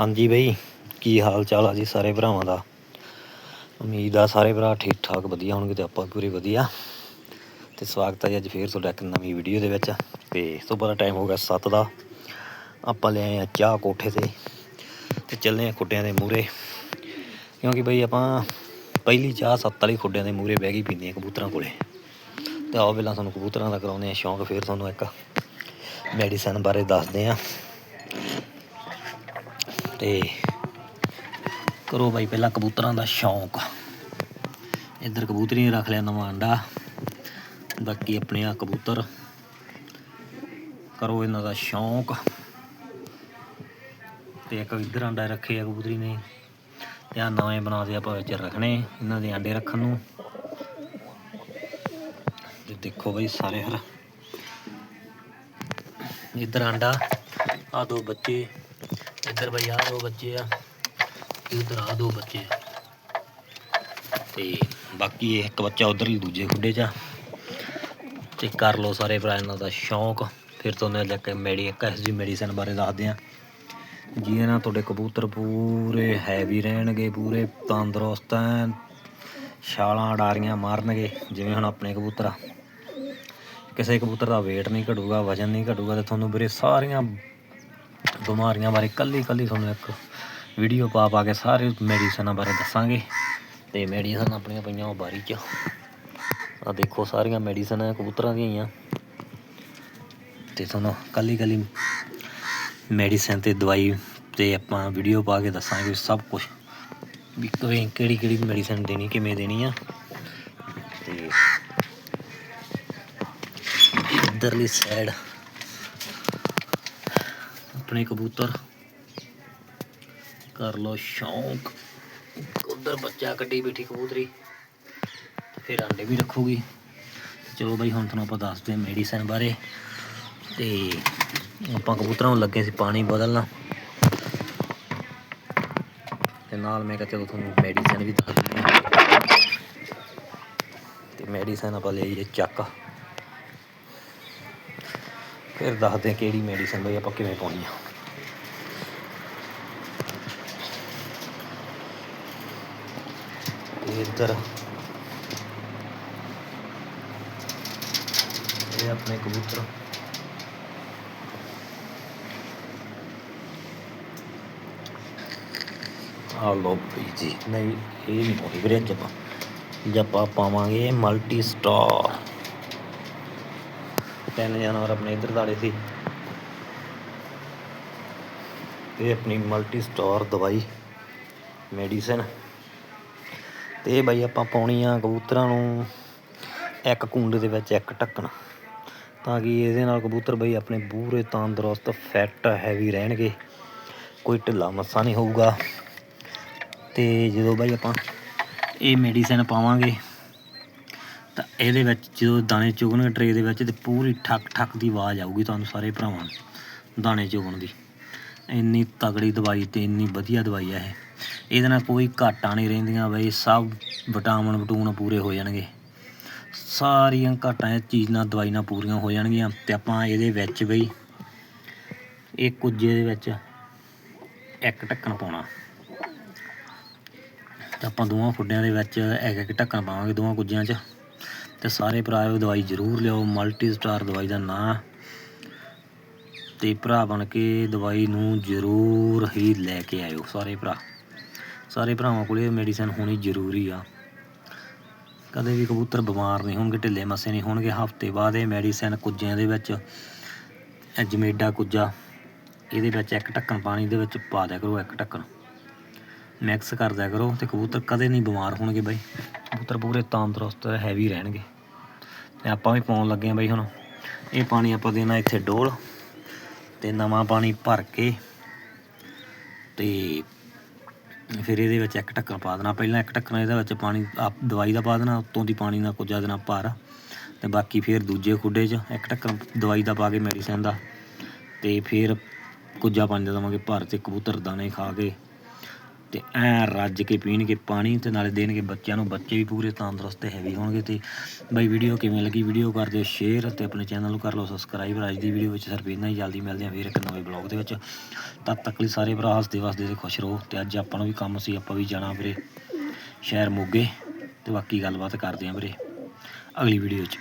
ਹਾਂਜੀ ਬਈ, ਕੀ ਹਾਲ ਚਾਲ ਆ ਜੀ ਸਾਰੇ ਭਰਾਵਾਂ ਦਾ? ਉਮੀਦ ਆ ਸਾਰੇ ਭਰਾ ਠੀਕ ਠਾਕ ਵਧੀਆ ਹੋਣਗੇ ਤੇ ਆਪਾਂ ਪੂਰੇ ਵਧੀਆ। ਤੇ ਸਵਾਗਤ ਹੈ ਜੀ ਅੱਜ ਫੇਰ ਤੁਹਾਡਾ ਇੱਕ ਨਵੀਂ ਵੀਡੀਓ ਦੇ ਵਿੱਚ। ਤੇ ਸੁਬਹ ਦਾ ਟਾਈਮ ਹੋ ਗਿਆ 7 ਦਾ। ਆਪਾਂ ਲੈ ਆਏ ਆ ਚਾਹ ਕੋਠੇ ਤੇ। ਤੇ ਚੱਲੇ ਆ ਖੁੱਡਿਆਂ ਦੇ ਮੂਹਰੇ। ਕਿਉਂਕਿ ਬਈ ਆਪਾਂ ਪਹਿਲੀ ਚਾਹ ਸੱਤ ਵਾਲੀ ਖੁੱਡਿਆਂ ਦੇ ਮੂਹਰੇ ਬਹਿ ਗਈ ਪੀਂਦੇ ਆ ਕਬੂਤਰਾਂ ਕੋਲੇ। ਤੇ ਆਓ ਪਹਿਲਾਂ ਤੁਹਾਨੂੰ ਕਬੂਤਰਾਂ ਦਾ ਕਰਾਉਂਦੇ ਆ ਸ਼ੌਂਕ, ਫੇਰ ਤੁਹਾਨੂੰ ਇੱਕ ਮੈਡੀਸਨ ਬਾਰੇ ਦੱਸਦੇ ਆ। ਤੇ ਕਰੋ ਬਾਈ ਪਹਿਲਾਂ ਕਬੂਤਰਾਂ ਦਾ ਸ਼ੌਂਕ। ਇੱਧਰ ਕਬੂਤਰੀ ਨੇ ਰੱਖ ਲਿਆ ਨਵਾਂ ਅੰਡਾ। ਬਾਕੀ ਆਪਣੇ ਆ ਕਬੂਤਰ। ਕਰੋ ਇਹਨਾਂ ਦਾ ਸ਼ੌਂਕ। ਤੇ ਇੱਕ ਇੱਧਰ ਅੰਡਾ ਰੱਖੇ ਆ ਕਬੂਤਰੀ ਨੇ। ਤੇ ਆ ਨਵੇਂ ਬਣਾ ਦੇ ਆਪਾਂ ਵਿੱਚ ਰੱਖਣੇ, ਇਹਨਾਂ ਦੇ ਅੰਡੇ ਰੱਖਣ ਨੂੰ। ਤੇ ਦੇਖੋ ਬਈ ਸਾਰੇ ਹਰ। ਇੱਧਰ ਆਂਡਾ ਆ ਦੋ ਬੱਚੇ। ਇੱਧਰ ਬਈ ਆ ਦੋ ਬੱਚੇ ਆ ਇੱਧਰ ਆ ਦੋ ਬੱਚੇ ਤੇ ਬਾਕੀ ਇੱਕ ਬੱਚਾ ਉਧਰ ਦੂਜੇ ਖੁੱਡੇ 'ਚ ਆ। ਤੇ ਕਰ ਲਓ ਸਾਰੇ ਭਰਾ ਇਹਨਾਂ ਦਾ ਸ਼ੌਂਕ। ਫਿਰ ਤੁਹਾਨੂੰ ਲੈ ਕੇ ਮੈਡੀ, ਇੱਕ ਐਸਜੀ ਮੈਡੀਸਨ ਬਾਰੇ ਦੱਸਦੇ ਆ। ਜਿਹਦੇ ਨਾਲ ਤੁਹਾਡੇ ਕਬੂਤਰ ਪੂਰੇ ਹੈਵੀ ਰਹਿਣਗੇ, ਪੂਰੇ ਤੰਦਰੁਸਤ ਐਨ। ਛਾਲਾਂ ਡਾਰੀਆਂ ਮਾਰਨਗੇ, ਜਿਵੇਂ ਹੁਣ ਆਪਣੇ ਕਬੂਤਰ ਆ। ਕਿਸੇ ਕਬੂਤਰ ਦਾ weight ਨਹੀਂ ਘਟੂਗਾ, ਵਜਨ ਨਹੀਂ ਘਟੂਗਾ, ਤੇ ਤੁਹਾਨੂੰ ਵੀਰੇ ਸਾਰੀਆਂ ਬਿਮਾਰੀਆਂ ਬਾਰੇ ਕੱਲੀ ਕੱਲੀ ਤੁਹਾਨੂੰ ਇੱਕ ਵੀਡੀਓ ਪਾ ਪਾ ਕੇ ਸਾਰੇ ਮੈਡੀਸਨਾਂ ਬਾਰੇ ਦੱਸਾਂਗੇ। ਤੇ ਮੈਡੀਸਨ ਆਪਣੀਆਂ ਪਈਆਂ ਉਹ ਬਾਰੀ 'ਚ। ਆ ਦੇਖੋ ਸਾਰੀਆਂ ਮੈਡੀਸਨ ਕਬੂਤਰਾਂ ਦੀਆਂ ਹੀ ਆ। ਤੇ ਤੁਹਾਨੂੰ ਕੱਲੀ ਕੱਲੀ ਮੈਡੀਸਨ ਤੇ ਦਵਾਈ ਤੇ ਆਪਾਂ ਵੀਡੀਓ ਪਾ ਕੇ ਦੱਸਾਂਗੇ ਸਭ ਕੁਝ ਵੀ ਕਿਵੇਂ, ਕਿਹੜੀ ਕਿਹੜੀ ਮੈਡੀਸਨ ਦੇਣੀ, ਕਿਵੇਂ ਦੇਣੀ ਆ। ਤੇ ਇੱਧਰਲੀ ਸਾਈਡ ਆਪਣੇ ਕਬੂਤਰ। ਕਰ ਲਓ ਸ਼ੌਂਕ। ਉਧਰ ਬੱਚਾ ਕੱਢੀ ਬੈਠੀ ਕਬੂਤਰੀ। ਫਿਰ ਅੰਡੇ ਵੀ ਰੱਖੂਗੀ। ਚਲੋ ਬਈ, ਹੁਣ ਤੁਹਾਨੂੰ ਆਪਾਂ ਦੱਸਦੇ ਹਾਂ ਮੈਡੀਸਨ ਬਾਰੇ। ਤੇ ਆਪਾਂ ਕਬੂਤਰਾਂ ਨੂੰ ਲੱਗੇ ਸੀ ਪਾਣੀ ਬਦਲਣਾ। ਤੇ ਨਾਲ ਮੈਂ ਕਿਹਾ ਚਲੋ ਤੁਹਾਨੂੰ ਮੈਡੀਸਨ ਵੀ ਦੱਸ ਦਿੰਦੇ। ਹਾਂ ਤੇ ਮੈਡੀਸਨ ਆਪਾਂ ਲਈ ਜੇ ਚੱਕ। ਫਿਰ ਦੱਸਦੇ ਹਾਂ ਕਿਹੜੀ ਮੈਡੀਸਨ ਬਈ ਆਪਾਂ ਕਿਵੇਂ ਪਾਉਣੀ ਆ ਤੇ ਇੱਧਰ ਇਹ ਆਪਣੇ ਕਬੂਤਰ ਆ ਲੋ ਵੀ ਜੀ ਨਹੀਂ ਇਹ ਨਹੀਂ ਪਾਉਣੀ ਵੀਰੇ ਅੱਜ ਆਪਾਂ ਜੱਪਾ ਪਾਵਾਂਗੇ ਮਲਟੀ ਸਟਾਰ ਤਿੰਨ ਜਾਨਵਰ ਆਪਣੇ ਇੱਧਰ ਦਾੜੇ ਸੀ। ਇਹ ਆਪਣੀ ਮਲਟੀ ਸਟਾਰ ਦਵਾਈ ਮੈਡੀਸਨ ਤੇ ਇਹ ਬਾਈ ਆਪਾਂ ਪਾਉਣੀ ਆ ਕਬੂਤਰਾਂ ਨੂੰ ਇੱਕ ਕੁੰਡ ਦੇ ਵਿੱਚ ਇੱਕ ਢੱਕਣ। ਤਾਂ ਕਿ ਇਹਦੇ ਨਾਲ ਕਬੂਤਰ ਬਈ ਆਪਣੇ ਪੂਰੇ ਤੰਦਰੁਸਤ ਫਿੱਟ ਹੈਵੀ ਰਹਿਣਗੇ। ਕੋਈ ਢਿੱਲਾ ਮੱਸਾ ਨਹੀਂ ਹੋਊਗਾ। ਤੇ ਜਦੋਂ ਬਾਈ ਆਪਾਂ ਇਹ ਮੈਡੀਸਨ ਪਾਵਾਂਗੇ ਤਾਂ ਇਹਦੇ ਵਿੱਚ ਜਦੋਂ ਦਾਣੇ ਚੁਗਣਗੇ ਟਰੇ ਦੇ ਵਿੱਚ ਤੇ ਪੂਰੀ ਠੱਕ ਠੱਕ ਦੀ ਆਵਾਜ਼ ਆਊਗੀ ਤੁਹਾਨੂੰ ਸਾਰੇ ਭਰਾਵਾਂ ਨੂੰ ਦਾਣੇ ਚੁਗਣ ਦੀ। ਇੰਨੀ ਤਗੜੀ ਦਵਾਈ ਤੇ ਇੰਨੀ ਵਧੀਆ ਦਵਾਈ ਆ ਇਹ। ਇਹਦੇ ਨਾਲ ਕੋਈ ਘਾਟਾਂ ਨਹੀਂ ਰਹਿੰਦੀਆਂ ਬਈ, ਸਭ ਵਿਟਾਮਿਨ ਵਟੂਨ ਪੂਰੇ ਹੋ ਜਾਣਗੇ। ਸਾਰੀਆਂ ਘਾਟਾਂ ਇਹ ਚੀਜ਼ ਨਾਲ ਦਵਾਈ ਨਾਲ ਪੂਰੀਆਂ ਹੋ ਜਾਣਗੀਆਂ ਤੇ ਆਪਾਂ ਇਹਦੇ ਵਿੱਚ ਬਈ ਇਹ ਕੁੱਜੇ ਦੇ ਵਿੱਚ ਇੱਕ ਢੱਕਣ ਪਾਉਣਾ। ਤਾਂ ਆਪਾਂ ਦੋਵਾਂ ਫੁੱਡਿਆਂ ਦੇ ਵਿੱਚ ਇੱਕ ਇੱਕ ਢੱਕਣ ਪਾਵਾਂਗੇ ਦੋਵਾਂ ਕੁੱਜਿਆਂ 'ਚ। ਤੇ ਸਾਰੇ ਭਰਾ ਦਵਾਈ ਜ਼ਰੂਰ ਲਿਆਓ ਮਲਟੀ ਸਟਾਰ ਦਵਾਈ ਦਾ ਨਾਂ। ਤੇ ਭਰਾ ਬਣ ਕੇ ਦਵਾਈ ਨੂੰ ਜ਼ਰੂਰ ਹੀ ਲੈ ਕੇ ਆਇਓ, ਸਾਰੇ ਭਰਾ। ਸਾਰੇ ਭਰਾਵਾਂ ਕੋਲੇ ਮੈਡੀਸਨ ਹੋਣੀ ਜ਼ਰੂਰੀ ਆ। ਕਦੇ ਵੀ ਕਬੂਤਰ ਬਿਮਾਰ ਨਹੀਂ ਹੋਣਗੇ, ਢਿੱਲੇ ਮੱਸੇ ਨਹੀਂ ਹੋਣਗੇ, ਹਫ਼ਤੇ ਬਾਅਦ ਇਹ ਮੈਡੀਸਨ ਕੁੱਜਿਆਂ ਦੇ ਵਿੱਚ ਜਮੇਡਾ ਕੁੱਜਾ, ਇਹਦੇ ਵਿੱਚ ਇੱਕ ਢੱਕਣ ਪਾਣੀ ਦੇ ਵਿੱਚ ਪਾ ਦਿਆ ਕਰੋ, ਇੱਕ ਢੱਕਣ। ਮਿਕਸ ਕਰ ਦਿਆ ਕਰੋ ਤੇ ਕਬੂਤਰ ਕਦੇ ਨਹੀਂ ਬਿਮਾਰ ਹੋਣਗੇ ਬਾਈ। ਕਬੂਤਰ ਪੂਰੇ ਤੰਦਰੁਸਤ ਹੈਵੀ ਰਹਿਣਗੇ। ਤੇ ਆਪਾਂ ਵੀ ਪਾਉਣ ਲੱਗੇ ਆ ਬਈ ਹੁਣ। ਇਹ ਪਾਣੀ ਆਪਾਂ ਦੇਣਾ ਇੱਥੇ ਡੋਲ ਤੇ ਨਵਾਂ ਪਾਣੀ ਭਰ ਕੇ ਤੇ ਫਿਰ ਇਹਦੇ ਵਿੱਚ ਇੱਕ ਢੱਕਣ ਪਾ ਦੇਣਾ। ਪਹਿਲਾਂ ਇੱਕ ਢੱਕਣ ਇਹਦੇ ਵਿੱਚ ਪਾਣੀ, ਆਪ ਦਵਾਈ ਦਾ ਪਾ ਦੇਣਾ, ਉੱਤੋਂ ਦੀ ਪਾਣੀ ਦਾ ਕੁਝਾ ਦੇਣਾ ਭਰ ਤੇ ਬਾਕੀ ਫਿਰ ਦੂਜੇ ਖੁੱਡੇ 'ਚ ਇੱਕ ਢੱਕਣ ਦਵਾਈ ਦਾ ਪਾ ਕੇ ਮੈਡੀਸਨ ਦਾ ਤੇ ਫਿਰ ਕੁਝਾ ਪਾਣੀ ਦਾ ਦੇਵਾਂਗੇ, ਭਰ ਤੇ ਕਬੂਤਰ, ਦਾਣੇ ਖਾ ਕੇ ਤੇ ਐ ਰੱਜ ਕੇ ਪੀਣਗੇ ਪਾਣੀ ਤੇ ਨਾਲੇ ਦੇਣਗੇ ਬੱਚਿਆਂ ਨੂੰ, ਬੱਚੇ ਵੀ ਪੂਰੇ ਤੰਦਰੁਸਤ ਤੇ ਹੈਵੀ ਹੋਣਗੇ ਤੇ ਬਈ ਵੀਡੀਓ ਕਿਵੇਂ ਲੱਗੀ ਵੀਡੀਓ ਕਰ ਦਿਓ ਸ਼ੇਅਰ ਤੇ ਆਪਣੇ ਚੈਨਲ ਨੂੰ ਕਰ ਲਓ ਸਬਸਕ੍ਰਾਈਬ ਅੱਜ ਦੀ ਵੀਡੀਓ ਵਿੱਚ ਸਿਰਫ ਇੰਨਾ ਹੀ, ਜਲਦੀ ਮਿਲਦੇ ਹਾਂ ਫਿਰ ਇੱਕ ਨਵੇਂ ਬਲੌਗ ਦੇ ਵਿੱਚ। ਤਦ ਤੱਕ ਲਈ ਸਾਰੇ ਭਰਾ ਹੱਸਦੇ ਵਸਦੇ ਤੇ ਖੁਸ਼ ਰਹੋ ਤੇ ਅੱਜ ਆਪਾਂ ਨੂੰ ਵੀ ਕੰਮ ਸੀ, ਆਪਾਂ ਵੀ ਜਾਣਾ ਵੀਰੇ ਸ਼ਹਿਰ ਮੋਗੇ ਤੇ ਬਾਕੀ ਗੱਲਬਾਤ ਕਰਦੇ ਆਂ ਵੀਰੇ ਅਗਲੀ ਵੀਡੀਓ 'ਚ।